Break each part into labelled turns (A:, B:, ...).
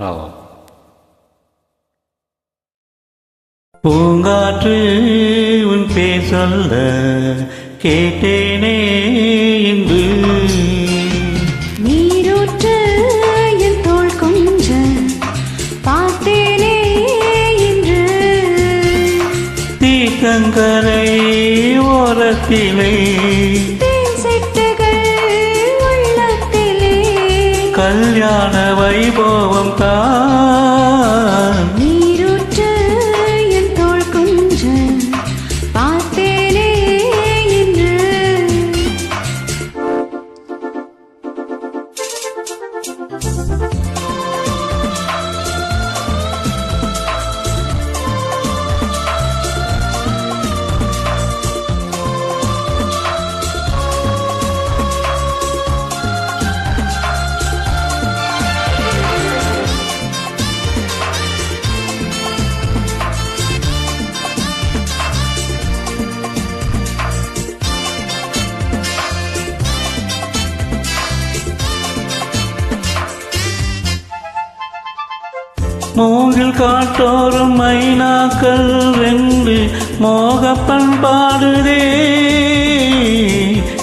A: ஆமாம் பூங்காற்று உன் பேர் சொல்ல கேட்டேனே இன்று
B: நீரூற்று என் தோள் கொஞ்ச பார்த்தேனே இன்று.
A: தீக்கங்கரை ஓரத்திலே கல்யாண வைபவம் தான் மூங்கில் காட்டோறும் மைனாக்கள் ரெண்டு மோக பண்பாடுதே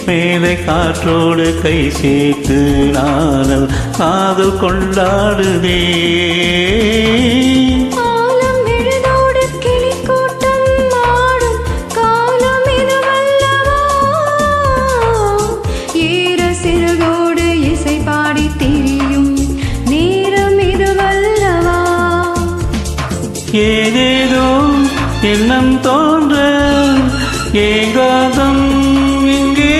A: மேலே காற்றோடு கை சேர்த்து நானல் காதல் கொண்டாடுதே. ஏதேதோ எண்ணம் தோன்ற ஏகாதம் இங்கே.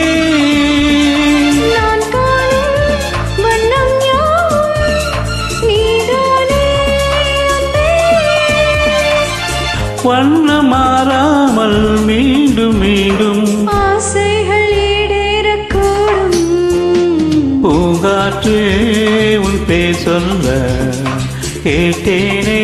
B: வண்ணம்
A: மாறாமல் மீண்டும் மீண்டும்
B: ஆசைகள் ஈடேறக்கூடும்.
A: பூங்காற்று உன் பேர் சொல்ல கேட்டேனே.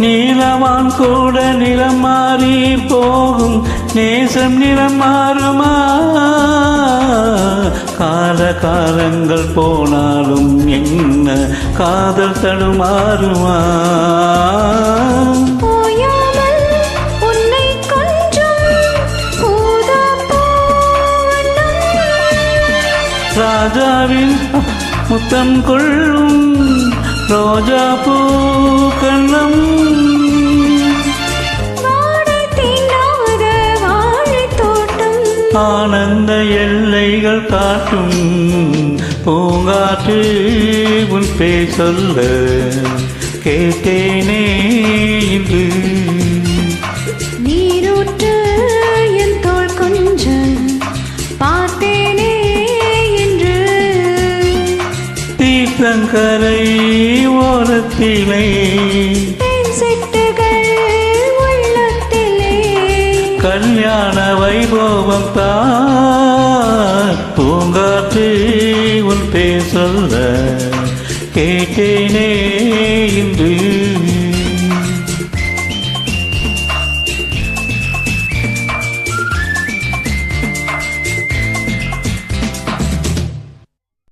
A: நீலவான் கூட நிறம் மாறி போகும். நேசம் நிறம் மாறுமா? கால காலங்கள் போனாலும் என்ன? காதல் தடுமாறுமா? ராஜாவின் முத்தம் கொள்ளும். ரோஜா பூ கண்ணம். ஆனந்த எல்லைகள் காட்டும் பூங்காற்று உன் பே சொல்ல கேட்டேனே இன்று.
B: உள்ளத்திலே.
A: கல்யாண வைபோகம் தான். பூங்காற்று உன் பேர் சொல்ல கேட்டேனே இன்று.